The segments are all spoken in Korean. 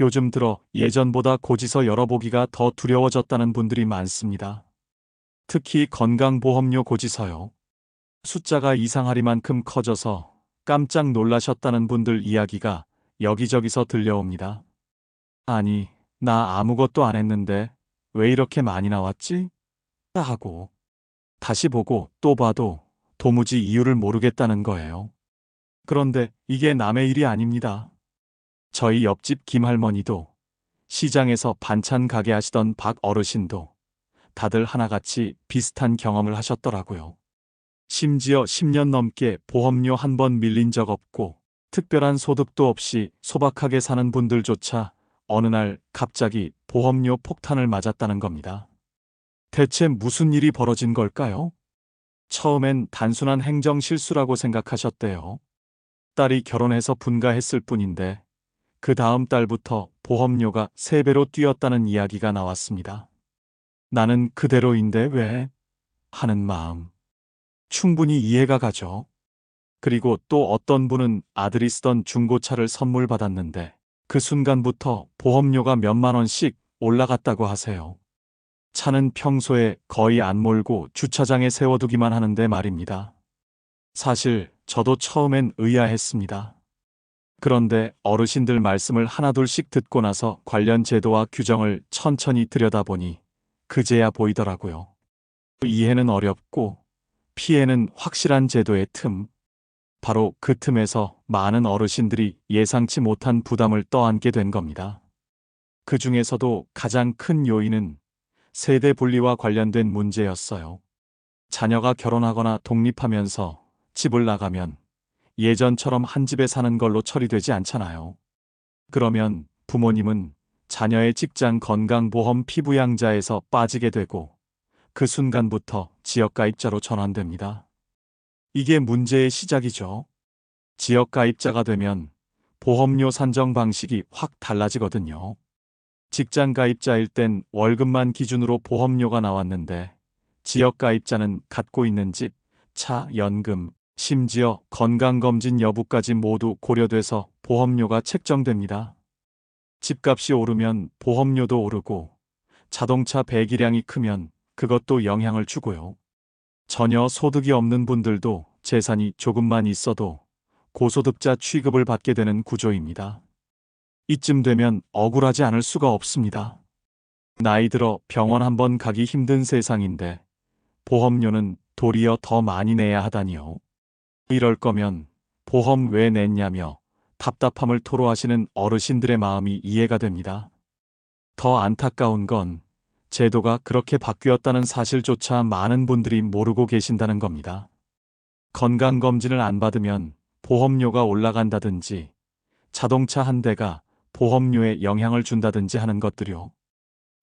요즘 들어 예전보다 고지서 열어보기가 더 두려워졌다는 분들이 많습니다. 특히 건강보험료 고지서요. 숫자가 이상하리만큼 커져서 깜짝 놀라셨다는 분들 이야기가 여기저기서 들려옵니다. 아니, 나 아무것도 안 했는데 왜 이렇게 많이 나왔지? 하고 다시 보고 또 봐도 도무지 이유를 모르겠다는 거예요. 그런데 이게 남의 일이 아닙니다. 저희 옆집 김할머니도 시장에서 반찬 가게 하시던 박 어르신도 다들 하나같이 비슷한 경험을 하셨더라고요. 심지어 10년 넘게 보험료 한 번 밀린 적 없고 특별한 소득도 없이 소박하게 사는 분들조차 어느 날 갑자기 보험료 폭탄을 맞았다는 겁니다. 대체 무슨 일이 벌어진 걸까요? 처음엔 단순한 행정 실수라고 생각하셨대요. 딸이 결혼해서 분가했을 뿐인데 그 다음 달부터 보험료가 3배로 뛰었다는 이야기가 나왔습니다. 나는 그대로인데 왜? 하는 마음. 충분히 이해가 가죠. 그리고 또 어떤 분은 아들이 쓰던 중고차를 선물 받았는데 그 순간부터 보험료가 몇만 원씩 올라갔다고 하세요. 차는 평소에 거의 안 몰고 주차장에 세워두기만 하는데 말입니다. 사실 저도 처음엔 의아했습니다. 그런데 어르신들 말씀을 하나둘씩 듣고 나서 관련 제도와 규정을 천천히 들여다보니 그제야 보이더라고요. 이해는 어렵고 피해는 확실한 제도의 틈. 바로 그 틈에서 많은 어르신들이 예상치 못한 부담을 떠안게 된 겁니다. 그 중에서도 가장 큰 요인은 세대 분리와 관련된 문제였어요. 자녀가 결혼하거나 독립하면서 집을 나가면 예전처럼 한 집에 사는 걸로 처리되지 않잖아요. 그러면 부모님은 자녀의 직장 건강보험 피부양자에서 빠지게 되고 그 순간부터 지역가입자로 전환됩니다. 이게 문제의 시작이죠. 지역가입자가 되면 보험료 산정 방식이 확 달라지거든요. 직장 가입자일 땐 월급만 기준으로 보험료가 나왔는데 지역 가입자는 갖고 있는 집, 차, 연금, 심지어 건강검진 여부까지 모두 고려돼서 보험료가 책정됩니다. 집값이 오르면 보험료도 오르고 자동차 배기량이 크면 그것도 영향을 주고요. 전혀 소득이 없는 분들도 재산이 조금만 있어도 고소득자 취급을 받게 되는 구조입니다. 이쯤 되면 억울하지 않을 수가 없습니다. 나이 들어 병원 한 번 가기 힘든 세상인데 보험료는 도리어 더 많이 내야 하다니요. 이럴 거면 보험 왜 냈냐며 답답함을 토로하시는 어르신들의 마음이 이해가 됩니다. 더 안타까운 건 제도가 그렇게 바뀌었다는 사실조차 많은 분들이 모르고 계신다는 겁니다. 건강검진을 안 받으면 보험료가 올라간다든지 자동차 한 대가 보험료에 영향을 준다든지 하는 것들요.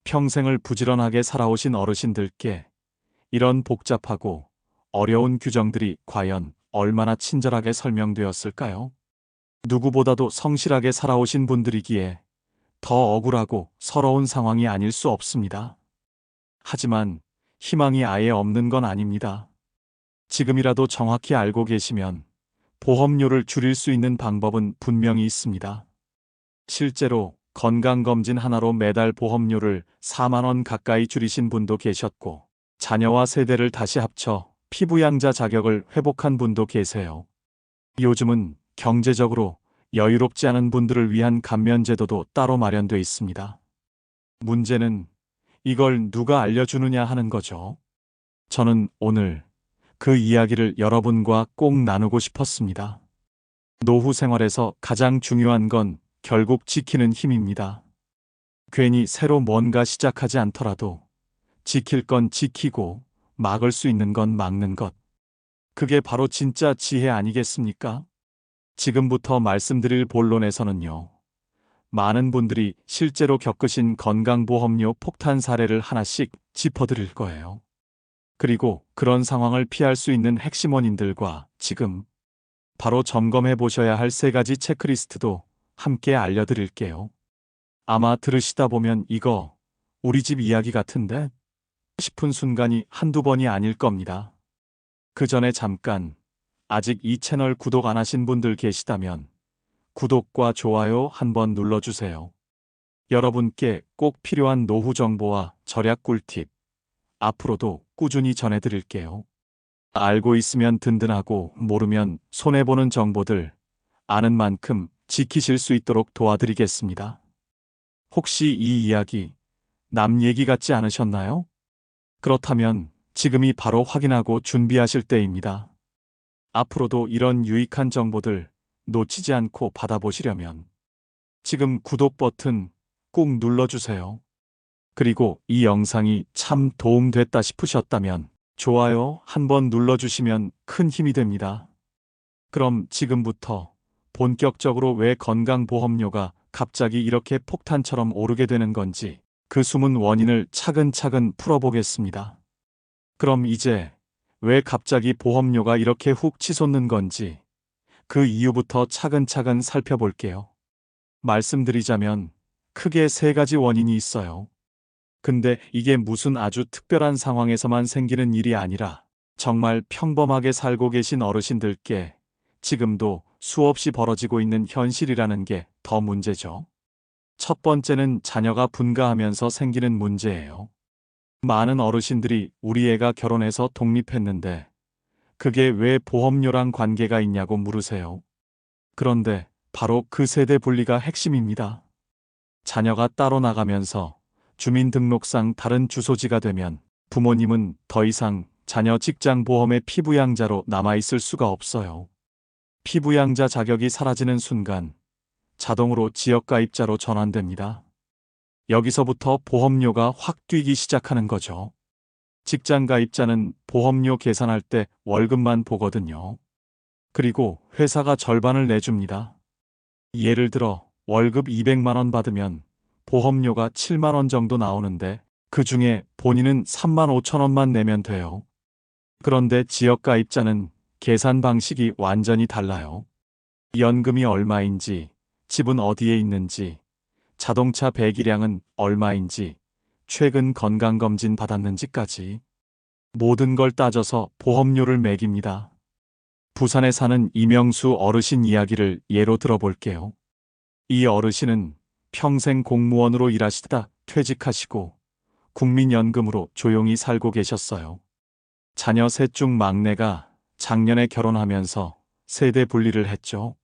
평생을 부지런하게 살아오신 어르신들께 이런 복잡하고 어려운 규정들이 과연 얼마나 친절하게 설명되었을까요? 누구보다도 성실하게 살아오신 분들이기에 더 억울하고 서러운 상황이 아닐 수 없습니다. 하지만 희망이 아예 없는 건 아닙니다. 지금이라도 정확히 알고 계시면 보험료를 줄일 수 있는 방법은 분명히 있습니다. 실제로 건강검진 하나로 매달 보험료를 4만원 가까이 줄이신 분도 계셨고, 자녀와 세대를 다시 합쳐 피부양자 자격을 회복한 분도 계세요. 요즘은 경제적으로 여유롭지 않은 분들을 위한 감면제도도 따로 마련돼 있습니다. 문제는 이걸 누가 알려주느냐 하는 거죠. 저는 오늘 그 이야기를 여러분과 꼭 나누고 싶었습니다. 노후 생활에서 가장 중요한 건 결국 지키는 힘입니다. 괜히 새로 뭔가 시작하지 않더라도 지킬 건 지키고 막을 수 있는 건 막는 것. 그게 바로 진짜 지혜 아니겠습니까? 지금부터 말씀드릴 본론에서는요. 많은 분들이 실제로 겪으신 건강보험료 폭탄 사례를 하나씩 짚어드릴 거예요. 그리고 그런 상황을 피할 수 있는 핵심 원인들과 지금 바로 점검해 보셔야 할 세 가지 체크리스트도 함께 알려드릴게요. 아마 들으시다 보면 이거 우리 집 이야기 같은데 싶은 순간이 한두 번이 아닐 겁니다. 그 전에 잠깐 아직 이 채널 구독 안 하신 분들 계시다면 구독과 좋아요 한번 눌러주세요. 여러분께 꼭 필요한 노후 정보와 절약 꿀팁 앞으로도 꾸준히 전해드릴게요. 알고 있으면 든든하고 모르면 손해보는 정보들 아는 만큼 지키실 수 있도록 도와드리겠습니다. 혹시 이 이야기 남 얘기 같지 않으셨나요? 그렇다면 지금이 바로 확인하고 준비하실 때입니다. 앞으로도 이런 유익한 정보들 놓치지 않고 받아보시려면 지금 구독 버튼 꾹 눌러주세요. 그리고 이 영상이 참 도움됐다 싶으셨다면 좋아요 한번 눌러주시면 큰 힘이 됩니다. 그럼 지금부터 본격적으로 왜 건강보험료가 갑자기 이렇게 폭탄처럼 오르게 되는 건지 그 숨은 원인을 차근차근 풀어보겠습니다. 그럼 이제 왜 갑자기 보험료가 이렇게 훅 치솟는 건지 그 이유부터 차근차근 살펴볼게요. 말씀드리자면 크게 세 가지 원인이 있어요. 근데 이게 무슨 아주 특별한 상황에서만 생기는 일이 아니라 정말 평범하게 살고 계신 어르신들께 지금도 수없이 벌어지고 있는 현실이라는 게 더 문제죠. 첫 번째는 자녀가 분가하면서 생기는 문제예요. 많은 어르신들이 우리 애가 결혼해서 독립했는데 그게 왜 보험료랑 관계가 있냐고 물으세요. 그런데 바로 그 세대 분리가 핵심입니다. 자녀가 따로 나가면서 주민등록상 다른 주소지가 되면 부모님은 더 이상 자녀 직장 보험의 피부양자로 남아있을 수가 없어요. 피부양자 자격이 사라지는 순간 자동으로 지역가입자로 전환됩니다. 여기서부터 보험료가 확 뛰기 시작하는 거죠. 직장가입자는 보험료 계산할 때 월급만 보거든요. 그리고 회사가 절반을 내줍니다. 예를 들어 월급 200만원 받으면 보험료가 7만원 정도 나오는데 그 중에 본인은 3만 5천원만 내면 돼요. 그런데 지역가입자는 계산 방식이 완전히 달라요. 연금이 얼마인지, 집은 어디에 있는지, 자동차 배기량은 얼마인지, 최근 건강검진 받았는지까지 모든 걸 따져서 보험료를 매깁니다. 부산에 사는 이명수 어르신 이야기를 예로 들어볼게요. 이 어르신은 평생 공무원으로 일하시다 퇴직하시고 국민연금으로 조용히 살고 계셨어요. 자녀 셋 중 막내가 작년에 결혼하면서 세대 분리를 했죠.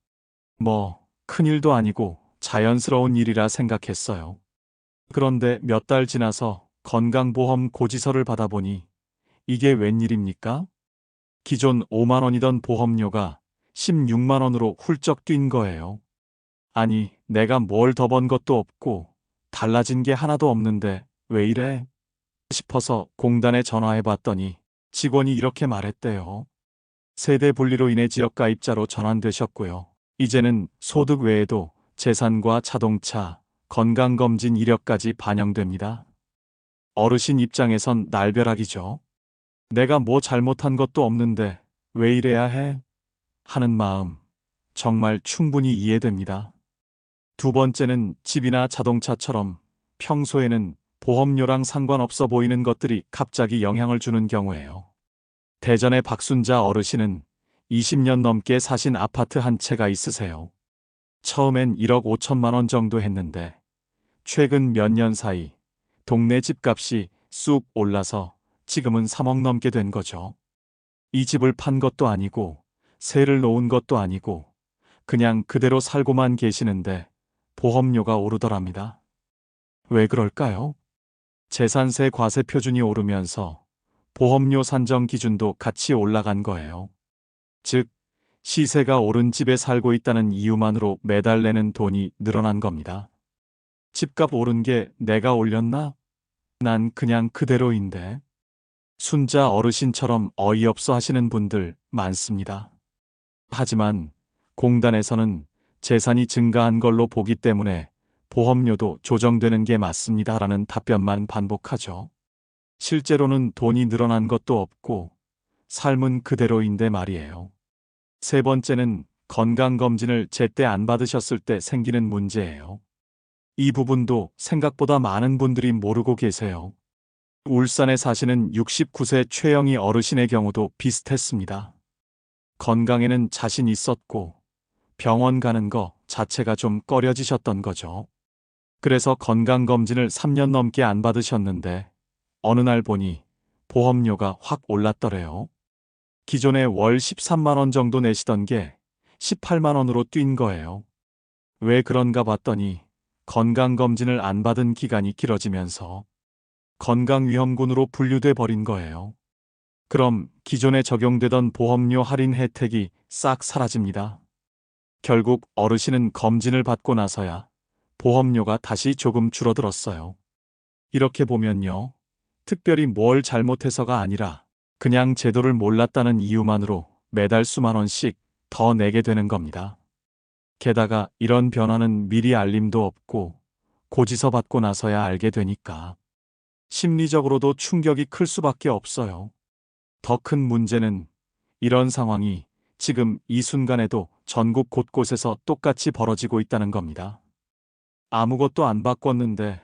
뭐, 큰일도 아니고 자연스러운 일이라 생각했어요. 그런데 몇 달 지나서 건강보험 고지서를 받아보니 이게 웬일입니까? 기존 5만원이던 보험료가 16만원으로 훌쩍 뛴 거예요. 아니, 내가 뭘 더 번 것도 없고 달라진 게 하나도 없는데 왜 이래? 싶어서 공단에 전화해 봤더니 직원이 이렇게 말했대요. 세대 분리로 인해 지역가입자로 전환되셨고요. 이제는 소득 외에도 재산과 자동차, 건강검진 이력까지 반영됩니다. 어르신 입장에선 날벼락이죠. 내가 뭐 잘못한 것도 없는데 왜 이래야 해? 하는 마음 정말 충분히 이해됩니다. 두 번째는 집이나 자동차처럼 평소에는 보험료랑 상관없어 보이는 것들이 갑자기 영향을 주는 경우예요. 대전의 박순자 어르신은 20년 넘게 사신 아파트 한 채가 있으세요. 처음엔 1억 5천만 원 정도 했는데 최근 몇 년 사이 동네 집값이 쑥 올라서 지금은 3억 넘게 된 거죠. 이 집을 판 것도 아니고 세를 놓은 것도 아니고 그냥 그대로 살고만 계시는데 보험료가 오르더랍니다. 왜 그럴까요? 재산세 과세 표준이 오르면서 보험료 산정 기준도 같이 올라간 거예요. 즉, 시세가 오른 집에 살고 있다는 이유만으로 매달 내는 돈이 늘어난 겁니다. 집값 오른 게 내가 올렸나? 난 그냥 그대로인데. 순자 어르신처럼 어이없어 하시는 분들 많습니다. 하지만 공단에서는 재산이 증가한 걸로 보기 때문에 보험료도 조정되는 게 맞습니다라는 답변만 반복하죠. 실제로는 돈이 늘어난 것도 없고 삶은 그대로인데 말이에요. 세 번째는 건강검진을 제때 안 받으셨을 때 생기는 문제예요. 이 부분도 생각보다 많은 분들이 모르고 계세요. 울산에 사시는 69세 최영희 어르신의 경우도 비슷했습니다. 건강에는 자신 있었고 병원 가는 거 자체가 좀 꺼려지셨던 거죠. 그래서 건강검진을 3년 넘게 안 받으셨는데 어느 날 보니 보험료가 확 올랐더래요. 기존에 월 13만 원 정도 내시던 게 18만 원으로 뛴 거예요. 왜 그런가 봤더니 건강검진을 안 받은 기간이 길어지면서 건강위험군으로 분류돼 버린 거예요. 그럼 기존에 적용되던 보험료 할인 혜택이 싹 사라집니다. 결국 어르신은 검진을 받고 나서야 보험료가 다시 조금 줄어들었어요. 이렇게 보면요. 특별히 뭘 잘못해서가 아니라 그냥 제도를 몰랐다는 이유만으로 매달 수만 원씩 더 내게 되는 겁니다. 게다가 이런 변화는 미리 알림도 없고 고지서 받고 나서야 알게 되니까 심리적으로도 충격이 클 수밖에 없어요. 더 큰 문제는 이런 상황이 지금 이 순간에도 전국 곳곳에서 똑같이 벌어지고 있다는 겁니다. 아무것도 안 바꿨는데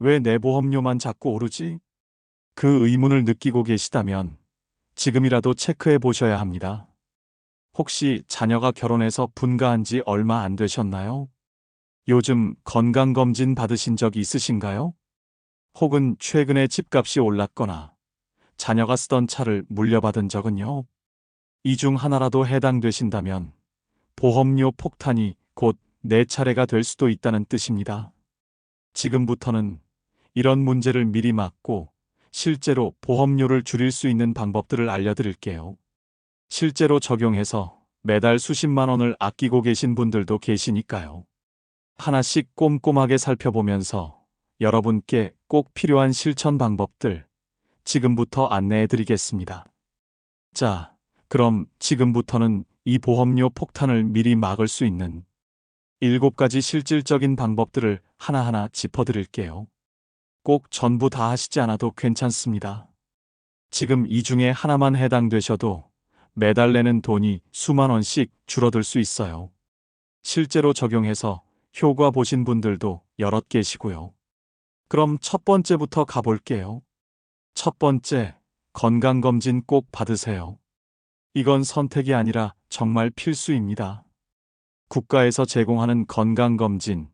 왜 내 보험료만 자꾸 오르지? 그 의문을 느끼고 계시다면 지금이라도 체크해 보셔야 합니다. 혹시 자녀가 결혼해서 분가한 지 얼마 안 되셨나요? 요즘 건강검진 받으신 적 있으신가요? 혹은 최근에 집값이 올랐거나 자녀가 쓰던 차를 물려받은 적은요? 이 중 하나라도 해당되신다면 보험료 폭탄이 곧 내 차례가 될 수도 있다는 뜻입니다. 지금부터는 이런 문제를 미리 막고 실제로 보험료를 줄일 수 있는 방법들을 알려드릴게요. 실제로 적용해서 매달 수십만 원을 아끼고 계신 분들도 계시니까요. 하나씩 꼼꼼하게 살펴보면서 여러분께 꼭 필요한 실천 방법들 지금부터 안내해 드리겠습니다. 자, 그럼 지금부터는 이 보험료 폭탄을 미리 막을 수 있는 일곱 가지 실질적인 방법들을 하나하나 짚어 드릴게요. 꼭 전부 다 하시지 않아도 괜찮습니다. 지금 이 중에 하나만 해당되셔도 매달 내는 돈이 수만 원씩 줄어들 수 있어요. 실제로 적용해서 효과 보신 분들도 여럿 계시고요. 그럼 첫 번째부터 가볼게요. 첫 번째, 건강검진 꼭 받으세요. 이건 선택이 아니라 정말 필수입니다. 국가에서 제공하는 건강검진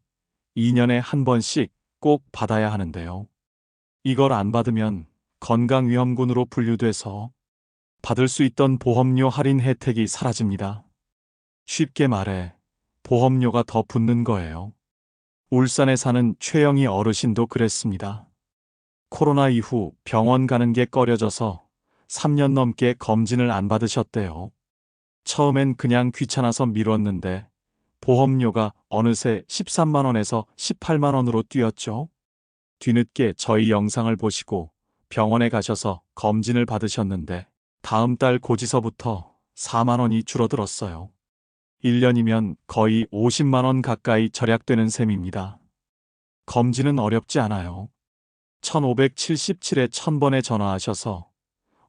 2년에 한 번씩 꼭 받아야 하는데요. 이걸 안 받으면 건강위험군으로 분류돼서 받을 수 있던 보험료 할인 혜택이 사라집니다. 쉽게 말해 보험료가 더 붙는 거예요. 울산에 사는 최영희 어르신도 그랬습니다. 코로나 이후 병원 가는 게 꺼려져서 3년 넘게 검진을 안 받으셨대요. 처음엔 그냥 귀찮아서 미뤘는데 보험료가 어느새 13만원에서 18만원으로 뛰었죠. 뒤늦게 저희 영상을 보시고 병원에 가셔서 검진을 받으셨는데 다음 달 고지서부터 4만원이 줄어들었어요. 1년이면 거의 50만원 가까이 절약되는 셈입니다. 검진은 어렵지 않아요. 1577에 1000번에 전화하셔서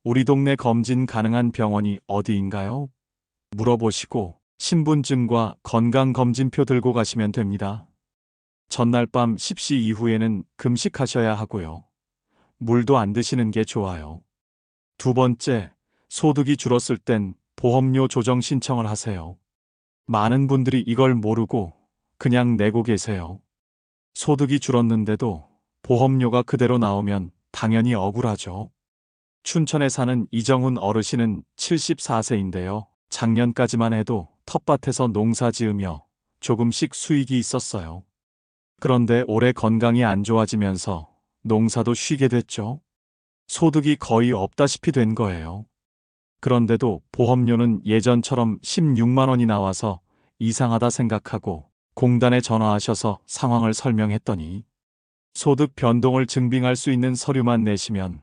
우리 동네 검진 가능한 병원이 어디인가요? 물어보시고 신분증과 건강검진표 들고 가시면 됩니다. 전날 밤 10시 이후에는 금식하셔야 하고요. 물도 안 드시는 게 좋아요. 두 번째, 소득이 줄었을 땐 보험료 조정 신청을 하세요. 많은 분들이 이걸 모르고 그냥 내고 계세요. 소득이 줄었는데도 보험료가 그대로 나오면 당연히 억울하죠. 춘천에 사는 이정훈 어르신은 74세인데요. 작년까지만 해도 텃밭에서 농사 지으며 조금씩 수익이 있었어요. 그런데 올해 건강이 안 좋아지면서 농사도 쉬게 됐죠. 소득이 거의 없다시피 된 거예요. 그런데도 보험료는 예전처럼 16만 원이 나와서 이상하다 생각하고 공단에 전화하셔서 상황을 설명했더니 소득 변동을 증빙할 수 있는 서류만 내시면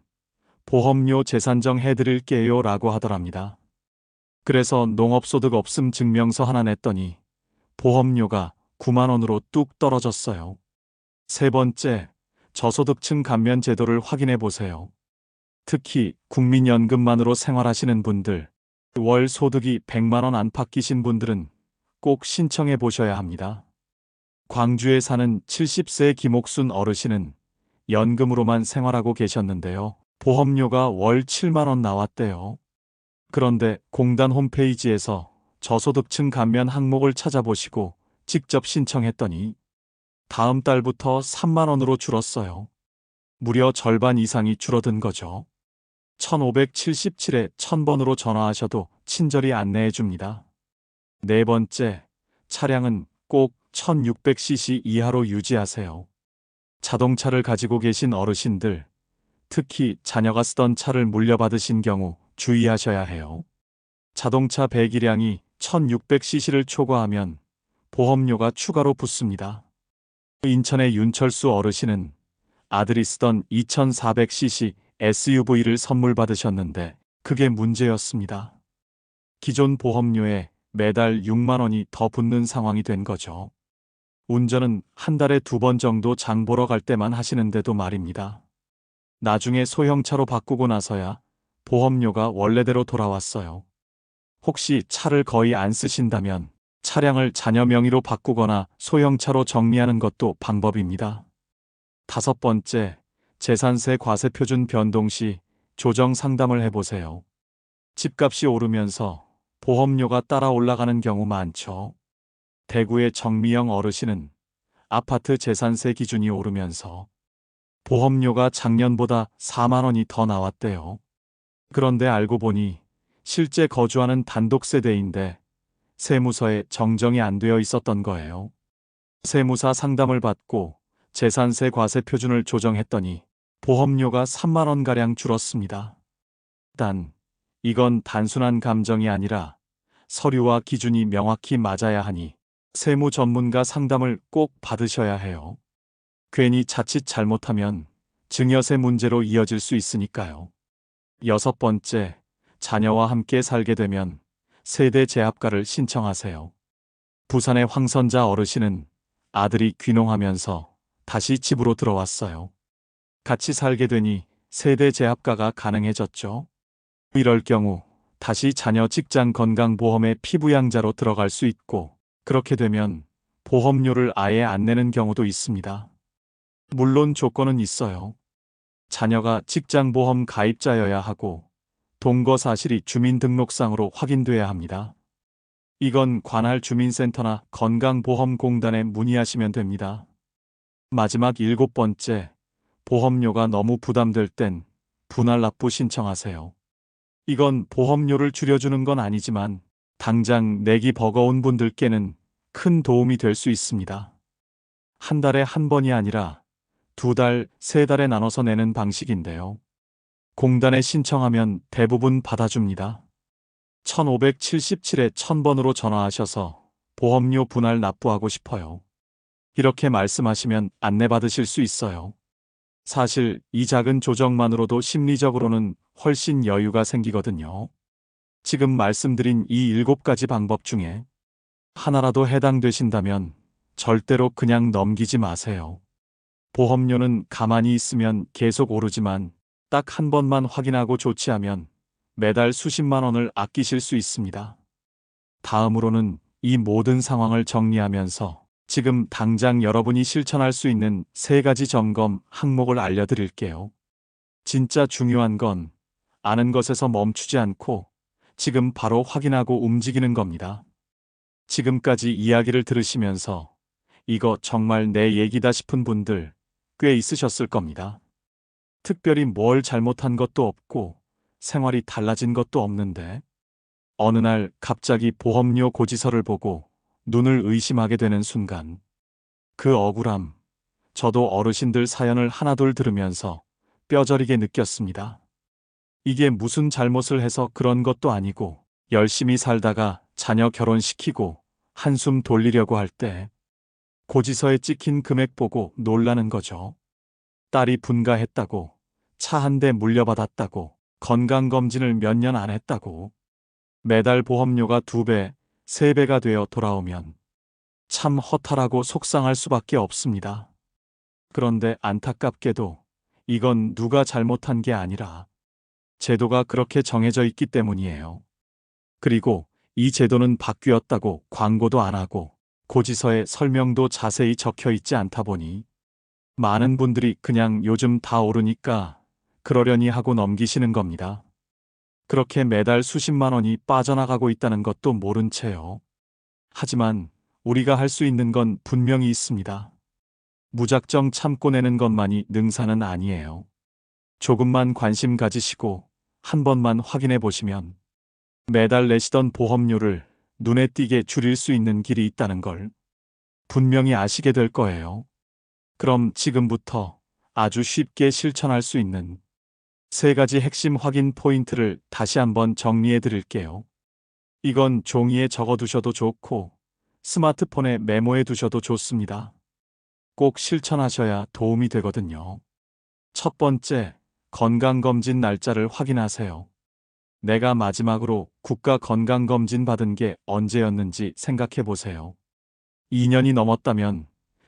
보험료 재산정 해드릴게요 라고 하더랍니다. 그래서 농업소득 없음 증명서 하나 냈더니 보험료가 9만 원으로 뚝 떨어졌어요. 세 번째, 저소득층 감면 제도를 확인해 보세요. 특히 국민연금만으로 생활하시는 분들, 월 소득이 100만 원 안팎 끼신 분들은 꼭 신청해 보셔야 합니다. 광주에 사는 70세 김옥순 어르신은 연금으로만 생활하고 계셨는데요. 보험료가 월 7만 원 나왔대요. 그런데 공단 홈페이지에서 저소득층 감면 항목을 찾아보시고 직접 신청했더니 다음 달부터 3만 원으로 줄었어요. 무려 절반 이상이 줄어든 거죠. 1577에 1000번으로 전화하셔도 친절히 안내해 줍니다. 네 번째, 차량은 꼭 1600cc 이하로 유지하세요. 자동차를 가지고 계신 어르신들, 특히 자녀가 쓰던 차를 물려받으신 경우 주의하셔야 해요. 자동차 배기량이 1600cc를 초과하면 보험료가 추가로 붙습니다. 인천의 윤철수 어르신은 아들이 쓰던 2400cc SUV를 선물 받으셨는데 그게 문제였습니다. 기존 보험료에 매달 6만 원이 더 붙는 상황이 된 거죠. 운전은 한 달에 두 번 정도 장 보러 갈 때만 하시는데도 말입니다. 나중에 소형차로 바꾸고 나서야 보험료가 원래대로 돌아왔어요. 혹시 차를 거의 안 쓰신다면 차량을 자녀 명의로 바꾸거나 소형차로 정리하는 것도 방법입니다. 다섯 번째, 재산세 과세 표준 변동 시 조정 상담을 해보세요. 집값이 오르면서 보험료가 따라 올라가는 경우 많죠. 대구의 정미영 어르신은 아파트 재산세 기준이 오르면서 보험료가 작년보다 4만 원이 더 나왔대요. 그런데 알고 보니 실제 거주하는 단독 세대인데 세무서에 정정이 안 되어 있었던 거예요. 세무사 상담을 받고 재산세 과세 표준을 조정했더니 보험료가 3만 원가량 줄었습니다. 단, 이건 단순한 감정이 아니라 서류와 기준이 명확히 맞아야 하니 세무 전문가 상담을 꼭 받으셔야 해요. 괜히 자칫 잘못하면 증여세 문제로 이어질 수 있으니까요. 여섯 번째, 자녀와 함께 살게 되면 세대 제합가를 신청하세요. 부산의 황선자 어르신은 아들이 귀농하면서 다시 집으로 들어왔어요. 같이 살게 되니 세대 제합가가 가능해졌죠. 이럴 경우 다시 자녀 직장 건강보험의 피부양자로 들어갈 수 있고 그렇게 되면 보험료를 아예 안 내는 경우도 있습니다. 물론 조건은 있어요. 자녀가 직장보험 가입자여야 하고 동거 사실이 주민등록상으로 확인돼야 합니다. 이건 관할 주민센터나 건강보험공단에 문의하시면 됩니다. 마지막 일곱 번째, 보험료가 너무 부담될 땐 분할 납부 신청하세요. 이건 보험료를 줄여주는 건 아니지만 당장 내기 버거운 분들께는 큰 도움이 될 수 있습니다. 한 달에 한 번이 아니라 두 달, 세 달에 나눠서 내는 방식인데요. 공단에 신청하면 대부분 받아줍니다. 1577에 1000번으로 전화하셔서 보험료 분할 납부하고 싶어요. 이렇게 말씀하시면 안내받으실 수 있어요. 사실 이 작은 조정만으로도 심리적으로는 훨씬 여유가 생기거든요. 지금 말씀드린 이 일곱 가지 방법 중에 하나라도 해당되신다면 절대로 그냥 넘기지 마세요. 보험료는 가만히 있으면 계속 오르지만 딱 한 번만 확인하고 조치하면 매달 수십만 원을 아끼실 수 있습니다. 다음으로는 이 모든 상황을 정리하면서 지금 당장 여러분이 실천할 수 있는 세 가지 점검 항목을 알려드릴게요. 진짜 중요한 건 아는 것에서 멈추지 않고 지금 바로 확인하고 움직이는 겁니다. 지금까지 이야기를 들으시면서 이거 정말 내 얘기다 싶은 분들 꽤 있으셨을 겁니다. 특별히 뭘 잘못한 것도 없고 생활이 달라진 것도 없는데 어느 날 갑자기 보험료 고지서를 보고 눈을 의심하게 되는 순간 그 억울함 저도 어르신들 사연을 하나둘 들으면서 뼈저리게 느꼈습니다. 이게 무슨 잘못을 해서 그런 것도 아니고 열심히 살다가 자녀 결혼시키고 한숨 돌리려고 할 때 고지서에 찍힌 금액 보고 놀라는 거죠. 딸이 분가했다고 차 한 대 물려받았다고 건강검진을 몇 년 안 했다고 매달 보험료가 두 배, 세 배가 되어 돌아오면 참 허탈하고 속상할 수밖에 없습니다. 그런데 안타깝게도 이건 누가 잘못한 게 아니라 제도가 그렇게 정해져 있기 때문이에요. 그리고 이 제도는 바뀌었다고 광고도 안 하고 고지서에 설명도 자세히 적혀 있지 않다 보니 많은 분들이 그냥 요즘 다 오르니까 그러려니 하고 넘기시는 겁니다. 그렇게 매달 수십만 원이 빠져나가고 있다는 것도 모른 채요. 하지만 우리가 할 수 있는 건 분명히 있습니다. 무작정 참고 내는 것만이 능사는 아니에요. 조금만 관심 가지시고 한 번만 확인해 보시면 매달 내시던 보험료를 눈에 띄게 줄일 수 있는 길이 있다는 걸 분명히 아시게 될 거예요. 그럼 지금부터 아주 쉽게 실천할 수 있는 세 가지 핵심 확인 포인트를 다시 한번 정리해 드릴게요. 이건 종이에 적어 두셔도 좋고 스마트폰에 메모해 두셔도 좋습니다. 꼭 실천하셔야 도움이 되거든요. 첫 번째, 건강검진 날짜를 확인하세요. 내가 마지막으로 국가 건강검진 받은 게 언제였는지 생각해 보세요. 2년이 넘었다면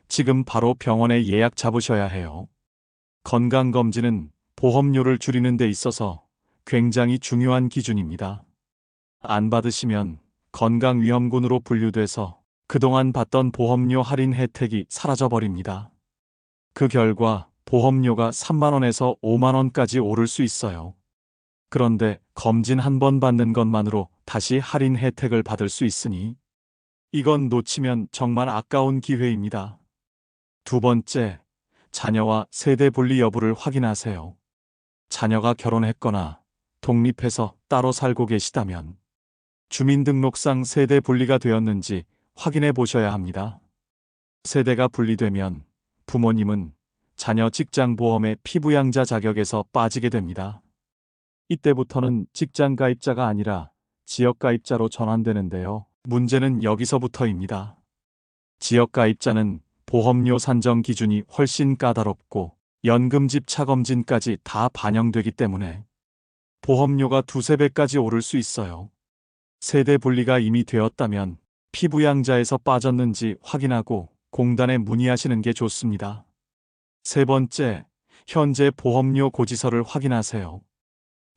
지금 바로 병원에 예약 잡으셔야 해요. 건강검진은 보험료를 줄이는 데 있어서 굉장히 중요한 기준입니다. 안 받으시면 건강위험군으로 분류돼서 그동안 받던 보험료 할인 혜택이 사라져버립니다. 그 결과 보험료가 3만원에서 5만원까지 오를 수 있어요. 그런데 검진 한 번 받는 것만으로 다시 할인 혜택을 받을 수 있으니 이건 놓치면 정말 아까운 기회입니다. 두 번째, 자녀와 세대 분리 여부를 확인하세요. 자녀가 결혼했거나 독립해서 따로 살고 계시다면 주민등록상 세대 분리가 되었는지 확인해 보셔야 합니다. 세대가 분리되면 부모님은 자녀 직장 보험의 피부양자 자격에서 빠지게 됩니다. 이때부터는 직장 가입자가 아니라 지역 가입자로 전환되는데요. 문제는 여기서부터입니다. 지역 가입자는 보험료 산정 기준이 훨씬 까다롭고 연금집 차검진까지 다 반영되기 때문에 보험료가 두세 배까지 오를 수 있어요. 세대 분리가 이미 되었다면 피부양자에서 빠졌는지 확인하고 공단에 문의하시는 게 좋습니다. 세 번째, 현재 보험료 고지서를 확인하세요.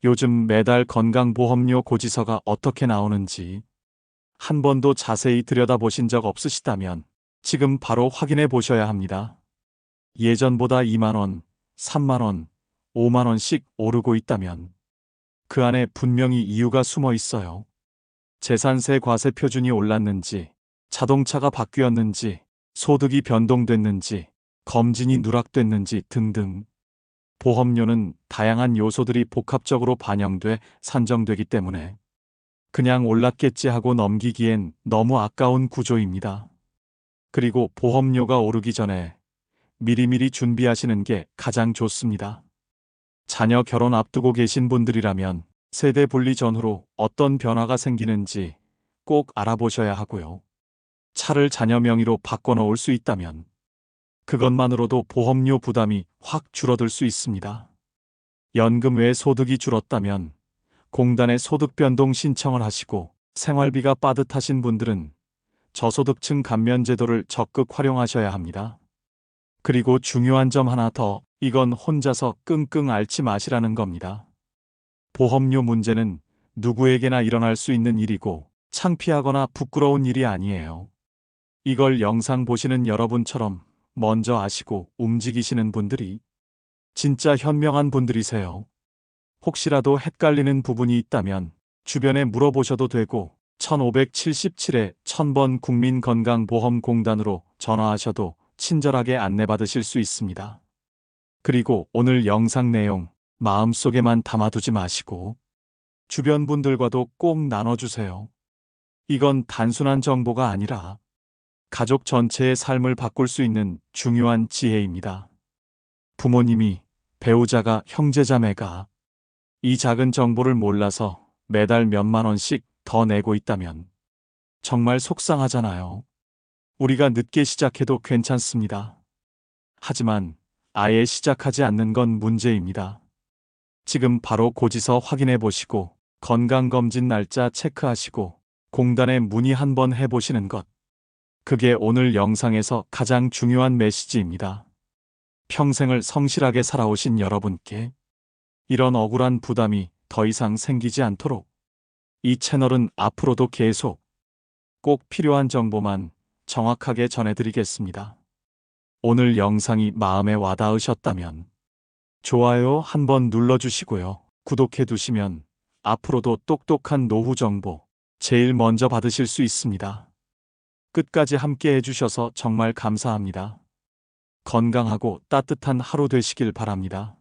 요즘 매달 건강보험료 고지서가 어떻게 나오는지 한 번도 자세히 들여다보신 적 없으시다면 지금 바로 확인해 보셔야 합니다. 예전보다 2만원, 3만원, 5만원씩 오르고 있다면 그 안에 분명히 이유가 숨어 있어요. 재산세 과세 표준이 올랐는지, 자동차가 바뀌었는지, 소득이 변동됐는지, 검진이 누락됐는지 등등. 보험료는 다양한 요소들이 복합적으로 반영돼 산정되기 때문에 그냥 올랐겠지 하고 넘기기엔 너무 아까운 구조입니다. 그리고 보험료가 오르기 전에 미리미리 준비하시는 게 가장 좋습니다. 자녀 결혼 앞두고 계신 분들이라면 세대 분리 전후로 어떤 변화가 생기는지 꼭 알아보셔야 하고요. 차를 자녀 명의로 바꿔놓을 수 있다면 그것만으로도 보험료 부담이 확 줄어들 수 있습니다. 연금 외 소득이 줄었다면 공단에 소득 변동 신청을 하시고 생활비가 빠듯하신 분들은 저소득층 감면 제도를 적극 활용하셔야 합니다. 그리고 중요한 점 하나 더, 이건 혼자서 끙끙 앓지 마시라는 겁니다. 보험료 문제는 누구에게나 일어날 수 있는 일이고 창피하거나 부끄러운 일이 아니에요. 이걸 영상 보시는 여러분처럼 먼저 아시고 움직이시는 분들이 진짜 현명한 분들이세요. 혹시라도 헷갈리는 부분이 있다면 주변에 물어보셔도 되고 1577에 1000번 국민건강보험공단으로 전화하셔도 친절하게 안내받으실 수 있습니다. 그리고 오늘 영상 내용 마음속에만 담아두지 마시고 주변 분들과도 꼭 나눠주세요. 이건 단순한 정보가 아니라 가족 전체의 삶을 바꿀 수 있는 중요한 지혜입니다. 부모님이, 배우자가, 형제자매가 이 작은 정보를 몰라서 매달 몇만 원씩 더 내고 있다면 정말 속상하잖아요. 우리가 늦게 시작해도 괜찮습니다. 하지만 아예 시작하지 않는 건 문제입니다. 지금 바로 고지서 확인해 보시고 건강검진 날짜 체크하시고 공단에 문의 한번 해보시는 것. 그게 오늘 영상에서 가장 중요한 메시지입니다. 평생을 성실하게 살아오신 여러분께 이런 억울한 부담이 더 이상 생기지 않도록 이 채널은 앞으로도 계속 꼭 필요한 정보만 정확하게 전해드리겠습니다. 오늘 영상이 마음에 와닿으셨다면 좋아요 한번 눌러주시고요. 구독해 두시면 앞으로도 똑똑한 노후 정보 제일 먼저 받으실 수 있습니다. 끝까지 함께 해주셔서 정말 감사합니다. 건강하고 따뜻한 하루 되시길 바랍니다.